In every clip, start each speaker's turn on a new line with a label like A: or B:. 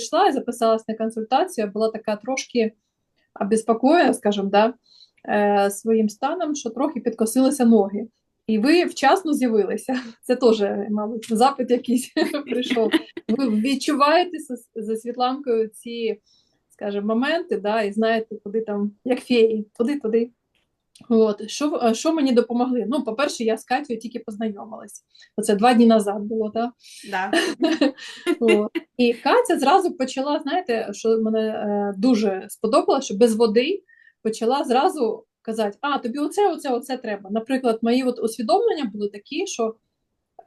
A: прийшла і записалась на консультацію, була така трошки обеспокоєна, скажімо, да, е, своїм станом, що трохи підкосилися ноги. І ви вчасно з'явилися. Це теж, мабуть, запит якийсь прийшов. Ви відчуваєте за Світланкою ці, скажімо, моменти, да, і знаєте, куди там, як феї, туди, туди. От що що мені допомогли? Ну, по-перше, я з Катю тільки познайомилась. Оце два дні назад було, так?
B: Да.
A: От. І Катя зразу почала, знаєте, що мене е, дуже сподобалося, що без води почала зразу казати: а, тобі оце, оце, оце треба. Наприклад, мої от усвідомлення були такі, що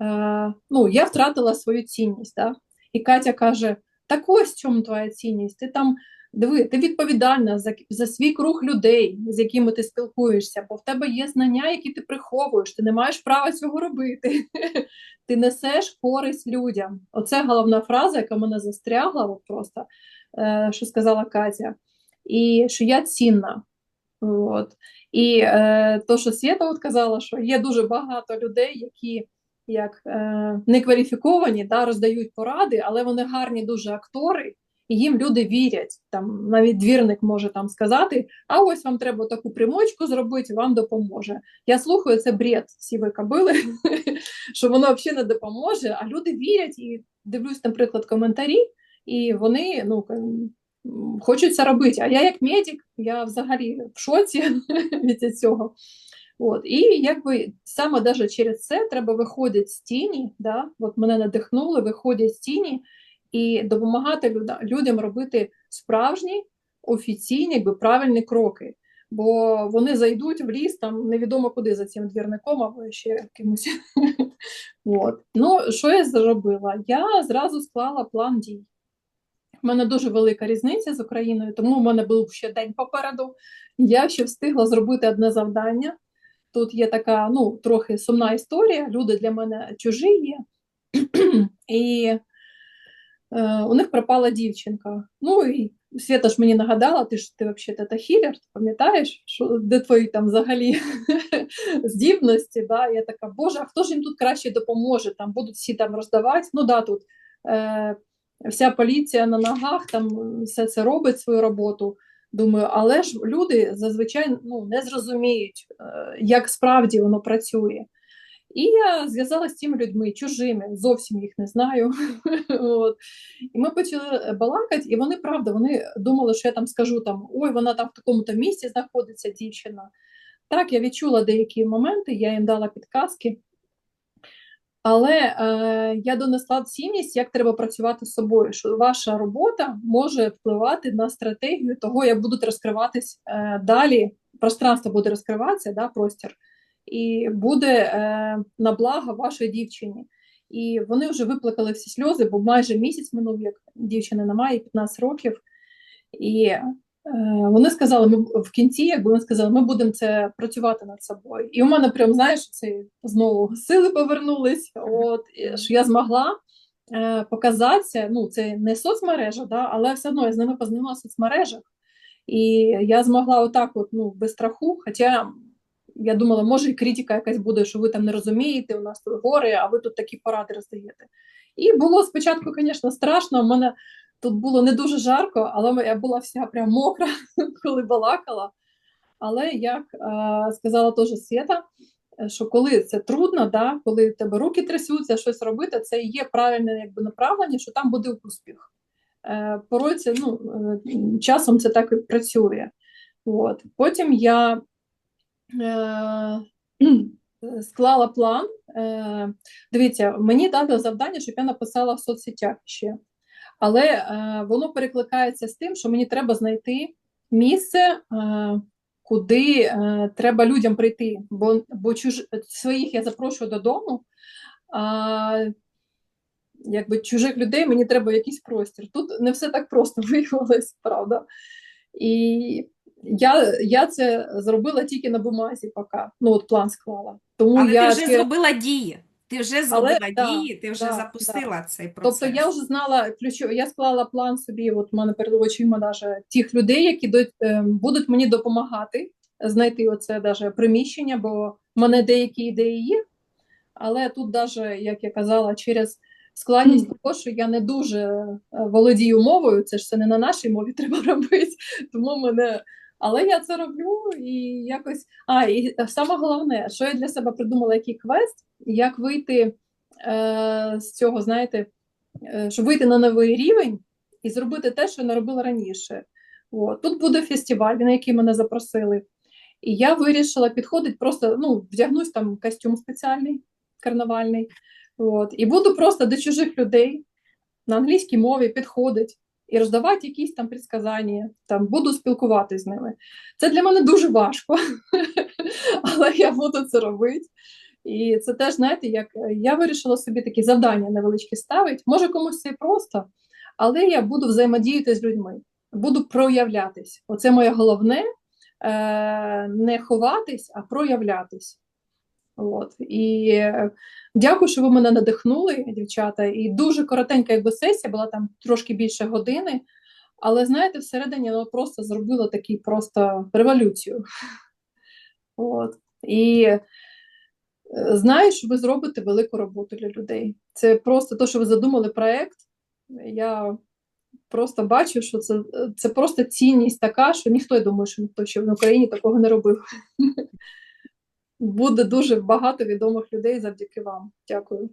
A: е, ну, я втратила свою цінність. Да? І Катя каже: так ось в чому твоя цінність? Ти там Диви, ти відповідальна за за свій круг людей, з якими ти спілкуєшся, бо в тебе є знання, які ти приховуєш, ти не маєш права цього робити. Ти несеш користь людям. Оце головна фраза, яка мене застрягла, просто, е, що сказала Катя, і що я цінна. От. І е, то, що Свята от казала, що є дуже багато людей, які як е, некваліфіковані, да, роздають поради, але вони гарні дуже актори і їм люди вірять. Там навіть двірник може там сказати: а ось вам треба таку примочку зробити, вам допоможе. Я слухаю це бред сівої кабили, що воно взагалі не допоможе. А люди вірять і дивлюсь, наприклад, коментарі, і вони ну. Хочуть це робити. А я, як медик, я взагалі в шоці від цього. От. І якби саме даже через це треба виходити з тіні. Да? От Мене надихнули, виходять з тіні і допомагати людям робити справжні офіційні, якби правильні кроки. Бо вони зайдуть в ліс там невідомо куди за цим двірником або ще кимось. От. Ну, що я зробила? Я зразу склала план дій. У мене дуже велика різниця з Україною, тому в мене був ще день попереду. Я ще встигла зробити одне завдання. Тут є така ну, трохи сумна історія. Люди для мене чужі є. І у них пропала дівчинка. Ну і Свята ж мені нагадала, ти ж ти взагалі тета хілер, ти пам'ятаєш, що де твої там взагалі здібності? Да? Я така, Боже, а хто ж їм тут краще допоможе? Там будуть всі там роздавати. Ну да, тут е, вся поліція на ногах, там все це робить свою роботу. Думаю, але ж люди зазвичай ну, не зрозуміють, е, як справді воно працює. І я зв'язалася з цими людьми, чужими, зовсім їх не знаю. От. І ми почали балакати, і вони правда вони думали, що я там скажу там ой, вона там в такому-то місці знаходиться, дівчина. Так, я відчула деякі моменти, я їм дала підказки. Але е, я донесла цінність, як треба працювати з собою, що ваша робота може впливати на стратегію того, як будуть розкриватись е, далі. Пространство буде розкриватися, да, простір і буде е, на благо вашої дівчині. І вони вже виплакали всі сльози, бо майже місяць минув, як дівчина немає 15 років. І е, вони сказали, ми в кінці, якби вони сказали, ми будемо це працювати над собою. І у мене прям, знаєш, це знову сили повернулись. От що я змогла е, показатися. Ну, це не соцмережа, да, але все одно я з ними познайомилася в соцмережах. І я змогла отак, от, ну, без страху, хоча я думала, може і критика якась буде, що ви там не розумієте, у нас тут гори, а ви тут такі поради роздаєте. І було спочатку, звісно, страшно. У мене тут було не дуже жарко, але я була вся прям мокра, коли балакала. Але як е, сказала теж Свята, що коли це трудно, да, коли тебе руки трясуться, щось робити, це є правильне якби, направлення, що там буде успіх. Е, Порой це ну, е, часом це так і працює. От. Потім я Е, склала план. Е, дивіться, мені дали завдання, щоб я написала в соцсетях ще. Але е, воно перекликається з тим, що мені треба знайти місце, куди треба людям прийти. Бо бо чуж... своїх я запрошую додому, а якби чужих людей мені треба якийсь простір. Тут не все так просто виявилось, правда. І я я це зробила тільки на бумазі, поки ну от план склала.
B: Тому Але я ти вже зробила дії. Ти вже зробила Але, дії, ти вже да, запустила да. цей процес.
A: Тобто я вже знала ключу, я склала план собі. От у мене перед очима даже тих людей, які до, е, будуть мені допомагати знайти оце даже приміщення, бо в мене деякі ідеї є. Але тут, даже, як я казала, через складність того, що я не дуже е, володію мовою, це ж все не на нашій мові треба робити, тому мене. Але я це роблю і якось. А, і саме головне, що я для себе придумала, який квест, як вийти е, з цього, знаєте, е, щоб вийти на новий рівень і зробити те, що я не робила раніше. От. Тут буде фестиваль, на який мене запросили. І я вирішила підходити, просто ну, вдягнусь там костюм спеціальний, карнавальний. От. І буду просто до чужих людей на англійській мові підходити і роздавати якісь там предсказання, там буду спілкуватися з ними. Це для мене дуже важко, але я буду це робити. І це теж, знаєте, як я вирішила собі такі завдання невеличкі ставити. Може, комусь це просто, але я буду взаємодіяти з людьми, буду проявлятись. Оце моє головне е, не ховатись, а проявлятись. От. І е, дякую, що ви мене надихнули, дівчата. І дуже коротенька, якби сесія, була там трошки більше години. Але знаєте, всередині воно просто зробило таку просто революцію. От. І е, знаю, що ви зробите велику роботу для людей. Це просто те, що ви задумали проєкт. Я просто бачу, що це це просто цінність така, що ніхто я думаю, що ніхто ще в Україні такого не робив. Буде дуже багато відомих людей завдяки вам. Дякую.